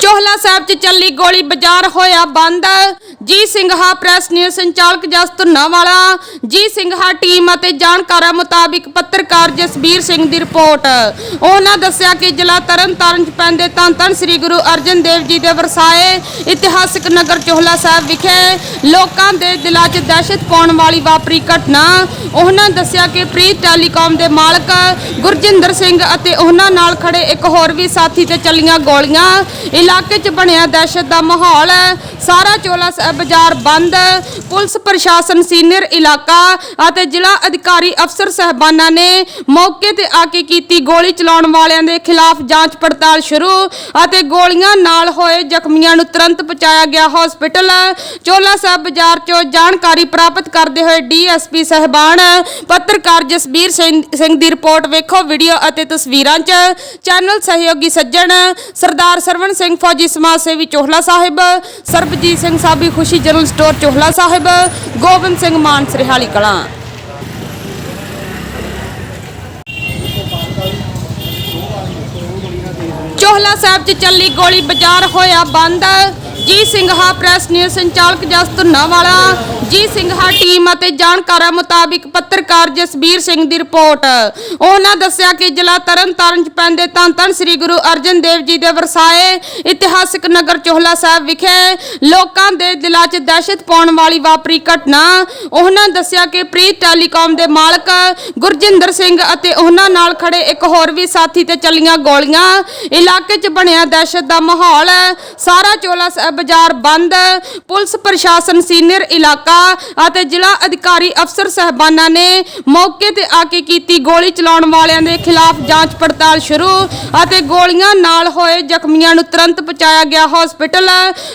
ਚੋਹਲਾ ਸਾਹਿਬ 'ਚ ਚੱਲੀ ਗੋਲੀ ਬਾਜ਼ਾਰ ਹੋਇਆ ਬੰਦ। ਜੀ ਸਿੰਘਾ ਪ੍ਰੈਸ ਨਿਊਜ਼ ਸੰਚਾਲਕ ਜਸ ਧੁੰਨਾਵਾਲਾ ਜੀ ਸਿੰਘਾ ਟੀਮ ਅਤੇ ਜਾਣਕਾਰਾਂ ਮੁਤਾਬਿਕ ਪੱਤਰਕਾਰ ਜਸਬੀਰ ਸਿੰਘ ਦੀ ਰਿਪੋਰਟ। ਉਹਨਾਂ ਦੱਸਿਆ ਕਿ ਜ਼ਿਲ੍ਹਾ ਤਰਨਤਾਰਨ 'ਚ ਪੈਂਦੇ ਧੰਨ ਧੰਨ ਸ੍ਰੀ ਗੁਰੂ ਅਰਜਨ ਦੇਵ ਜੀ ਦੇ ਵਰਸਾਏ ਇਤਿਹਾਸਕ ਨਗਰ ਚੋਹਲਾ ਸਾਹਿਬ ਵਿਖੇ ਲੋਕਾਂ ਦੇ ਦਿਲਾਂ 'ਚ ਦਹਿਸ਼ਤ ਪਾਉਣ ਵਾਲੀ ਵਾਪਰੀ ਘਟਨਾ। ਉਹਨਾਂ ਦੱਸਿਆ ਕਿ ਪ੍ਰੀ ਟੈਲੀਕਾਮ ਦੇ ਮਾਲਕ ਗੁਰਜਿੰਦਰ ਸਿੰਘ ਅਤੇ ਉਹਨਾਂ ਨਾਲ ਖੜੇ ਇੱਕ ਹੋਰ ਵੀ ਸਾਥੀ ਤੇ ਚੱਲੀਆਂ ਗੋਲੀਆਂ। ਇਲਾਕੇ 'ਚ ਬਣਿਆ ਦਹਿਸ਼ਤ ਦਾ ਮਾਹੌਲ ਹੈ। ਸਾਰਾ ਚੋਲਾ ਸਾਹਿਬ ਬਾਜ਼ਾਰ ਬੰਦ। ਪੁਲਿਸ ਪ੍ਰਸ਼ਾਸਨ ਸੀਨੀਅਰ ਇਲਾਕਾ ਅਤੇ ਜ਼ਿਲ੍ਹਾ ਅਧਿਕਾਰੀ ਅਫਸਰ ਸਹਿਬਾਨਾਂ ਨੇ ਮੌਕੇ ਤੇ ਆ ਕੇ ਕੀਤੀ ਗੋਲੀ ਚਲਾਉਣ ਵਾਲਿਆਂ ਦੇ ਖਿਲਾਫ ਜਾਂਚ ਪੜਤਾਲ ਸ਼ੁਰੂ ਅਤੇ ਗੋਲੀਆਂ ਨਾਲ ਹੋਏ ਜ਼ਖਮੀਆਂ ਨੂੰ ਤੁਰੰਤ ਪਹੁੰਚਾਇਆ ਗਿਆ ਹਸਪੀਟਲ। ਚੋਲਾ ਸਾਹਿਬ ਬਾਜ਼ਾਰ 'ਚੋਂ ਜਾਣਕਾਰੀ ਪ੍ਰਾਪਤ ਕਰਦੇ ਹੋਏ ਡੀਐਸਪੀ ਸਹਿਬਾਨ ਪੱਤਰਕਾਰ ਜਸਬੀਰ ਸਿੰਘ ਦੀ ਰਿਪੋਰਟ ਵੇਖੋ, ਵੀਡੀਓ ਅਤੇ ਤਸਵੀਰਾਂ 'ਚ ਚੈਨਲ ਸਹਿਯੋਗੀ ਸੱਜਣ ਸਰਦਾਰ ਸਰਵਣ ਸਿੰਘ ਫੌਜੀ ਸਮਾਜ ਸੇਵੀ ਚੋਹਲਾ ਸਾਹਿਬ ਸਰਬਜੀਤ ਸਿੰਘ ਸਾਬੀ ਖੁਸ਼ੀ ਜਨਰਲ ਸਟੋਰ ਚੋਹਲਾ ਸਾਹਿਬ, ਗੋਬਿੰਦ ਸਿੰਘ ਮਾਨ ਸਰਿਹਾਲੀ ਕਲਾਂ। ਚੋਹਲਾ ਸਾਹਿਬ 'ਚ ਚੱਲੀ ਗੋਲੀ, ਬਾਜ਼ਾਰ ਹੋਇਆ ਬੰਦ। ਜੀ ਸਿੰਘਾ ਪ੍ਰੈਸ ਨਿਊਜ਼ ਸੰਚਾਲਕ ਜਸ ਧੁੰਨਾਵਾਲਾ ਜੀ ਸਿੰਘਾ ਟੀਮ ਅਤੇ ਜਾਣਕਾਰਾਂ ਮੁਤਾਬਿਕ ਪੱਤਰਕਾਰ ਜਸਬੀਰ ਸਿੰਘ ਦੀ ਰਿਪੋਰਟ। ਉਹਨਾਂ ਦੱਸਿਆ ਕਿ ਜ਼ਿਲ੍ਹਾ ਤਰਨਤਾਰਨ 'ਚ ਪੈਂਦੇ ਧੰਨ ਧੰਨ ਸ੍ਰੀ ਗੁਰੂ ਅਰਜਨ ਦੇਵ ਜੀ ਦੇ ਵਰਸਾਏ ਇਤਿਹਾਸਕ ਨਗਰ ਚੋਹਲਾ ਸਾਹਿਬ ਵਿਖੇ ਲੋਕਾਂ ਦੇ ਦਿਲਾਂ 'ਚ ਦਹਿਸ਼ਤ ਪਾਉਣ ਵਾਲੀ ਵਾਪਰੀ ਘਟਨਾ। ਉਹਨਾਂ ਦੱਸਿਆ ਕਿ ਪ੍ਰੀਤ ਟੈਲੀਕਾਮ ਦੇ ਮਾਲਕ ਗੁਰਜਿੰਦਰ ਸਿੰਘ ਅਤੇ ਉਹਨਾਂ ਨਾਲ ਖੜੇ ਇੱਕ ਹੋਰ ਵੀ ਸਾਥੀ ਤੇ ਚੱਲੀਆਂ ਗੋਲੀਆਂ। ਇਲਾਕੇ 'ਚ ਬਣਿਆ ਦਹਿਸ਼ਤ ਦਾ ਮਾਹੌਲ। ਸਾਰਾ ਚੋਲਾ ਸਾਹਿਬ ਬਾਜ਼ਾਰ ਬੰਦ ਪੁਲਿਸ ਪ੍ਰਸ਼ਾਸਨ ਸੀਨੀਅਰ ਇਲਾਕਾ ਅਤੇ ਜ਼ਿਲ੍ਹਾ ਅਧਿਕਾਰੀ ਅਫਸਰ ਸਹਿਬਾਨਾਂ ਨੇ ਮੌਕੇ ਤੇ ਆ ਕੇ ਕੀਤੀ ਗੋਲੀ ਚਲਾਉਣ ਵਾਲਿਆਂ ਦੇ ਖਿਲਾਫ ਜਾਂਚ ਪੜਤਾਲ ਸ਼ੁਰੂ ਅਤੇ ਗੋਲੀਆਂ ਨਾਲ ਹੋਏ ਜ਼ਖਮੀਆਂ ਨੂੰ ਤੁਰੰਤ ਪਹੁੰਚਾਇਆ ਗਿਆ ਹਸਪੀਟਲ।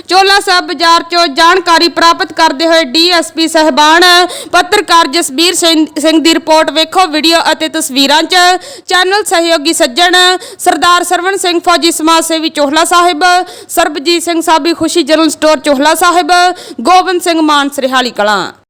ਚੋਲਾ ਸਾਹਿਬ ਬਾਜ਼ਾਰ 'ਚੋਂ ਜਾਣਕਾਰੀ ਪ੍ਰਾਪਤ ਕਰਦੇ ਹੋਏ ਡੀਐਸਪੀ ਸਹਿਬਾਨ, ਪੱਤਰਕਾਰ ਜਸਬੀਰ ਸਿੰਘ ਦੀ ਰਿਪੋਰਟ ਵੇਖੋ ਵੀਡੀਓ ਅਤੇ ਤਸਵੀਰਾਂ 'ਚ ਚੈਨਲ ਸਹਿਯੋਗੀ ਸੱਜਣ ਸਰਦਾਰ ਸਰਵਣ ਸਿੰਘ ਫੌਜੀ ਸਮਾਜ ਸੇਵੀ ਚੋਹਲਾ ਸਾਹਿਬ, ਸਰਬਜੀਤ ਸਿੰਘ ਸਾਬੀ ਖੁਸ਼ੀ ਜਨਰਲ ਸਟੋਰ ਚੋਹਲਾ ਸਾਹਿਬ ਗੋਬਿੰਦ ਸਿੰਘ ਮਾਨ ਸਰਹਾਲੀ ਕਲਾਂ।